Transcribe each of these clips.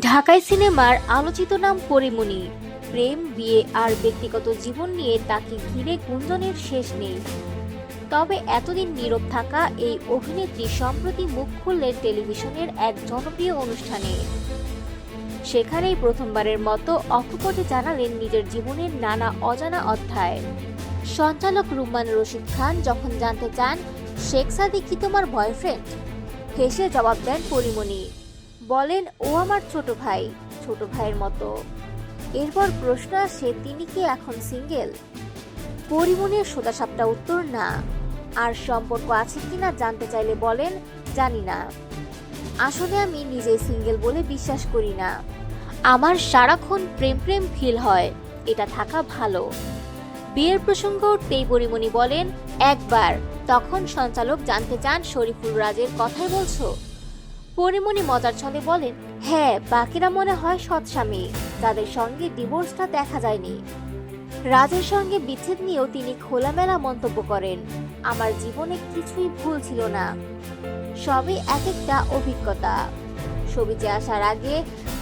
ঢাকাই সিনেমার আলোচিত নাম পরিমণি। প্রেম, বিয়ে আর ব্যক্তিগত জীবন নিয়ে তাকে ঘিরে গুঞ্জনের শেষ নেই। তবে এতদিন নীরব থাকা এই অভিনেত্রী সম্প্রতি মুখ খুললেন টেলিভিশনের এক জনপ্রিয় অনুষ্ঠানে। সেখানেই প্রথমবারের মতো অকপটে জানালেন নিজের জীবনের নানা অজানা অধ্যায়। সঞ্চালক রুম্মান রশিদ খান যখন জানতে চান শেখ সাদি কি তোমার বয়ফ্রেন্ড হেসে জবাব দেন পরিমণি। বলেন, ও আমার ছোট ভাই, ছোট ভাইয়ের মতো। এরপর প্রশ্ন আসে, তিনি কি এখন সিঙ্গেল? পরিমণির সোজাসাপটা উত্তর, না। আর সম্পর্ক আছে কিনা জানতে চাইলে বলেন, জানি না। আসলে আমি নিজেই সিঙ্গেল বলে বিশ্বাস করি না। আমার সারাক্ষণ প্রেম প্রেম ফিল হয়। এটা থাকা ভালো। বিয়ের প্রসঙ্গ উঠতেই পরিমণি বলেন, একবার। তখন সঞ্চালক জানতে চান শরীফুল রাজের কথাই বলছো? পরিমণি মজার ছলে বলেন হ্যাঁ বাকিরা মনে হয় সৎস্বামী তাদের সঙ্গে ডিভোর্সটা দেখা যায়নি। রাজের সঙ্গে বিচ্ছেদ নিয়েও তিনি খোলামেলা মন্তব্য করেন। আমার জীবনে কিছুই ভুল ছিল না। সবই এক একটা অভিজ্ঞতা। ছবিতে আসার আগে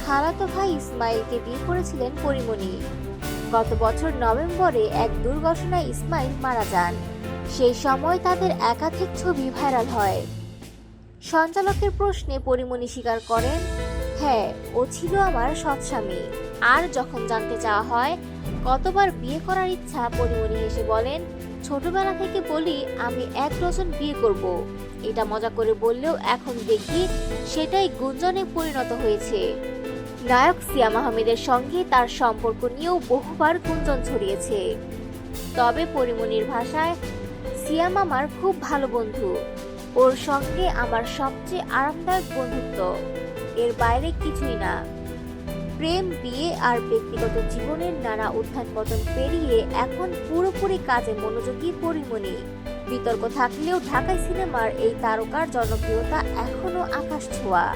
খালাতো ভাই ইসমাইলকে বিয়ে করেছিলেন পরিমণি। গত বছর নভেম্বরে এক দুর্ঘটনায় ইসমাইল মারা যান। সেই সময় তাদের একাধিক ছবি ভাইরাল হয়। সঞ্চালকের প্রশ্নে পরিমণি স্বীকার করেন হ্যাঁ ও ছিল আমার সৎস্বামী আর যখন জানতে চাওয়া হয়, কতবার বিয়ে করার ইচ্ছা পরিমণি হেসে বলেন, ছোটবেলা থেকে বলি, আমি এক ডজন বিয়ে করব। এটা মজা করে বললেও এখন দেখি, সেটাই গুঞ্জনে পরিণত হয়েছে। নায়ক সিয়াম আহমেদের সঙ্গে তার সম্পর্ক নিয়েও বহুবার গুঞ্জন ছড়িয়েছে। তবে পরিমণির ভাষায়, সিয়াম আমার খুব ভালো বন্ধু। ওর সঙ্গে আমার সবচেয়ে আরামদায়ক বন্ধুত্ব। এর বাইরে কিছুই না। প্রেম, বিয়ে আর ব্যক্তিগত জীবনের নানা উত্থান পতন পেরিয়ে এখন পুরোপুরি কাজে মনোযোগী পরিমণি। বিতর্ক থাকলেও ঢাকাই সিনেমার এই তারকার জনপ্রিয়তা এখনও আকাশ ছোঁয়া।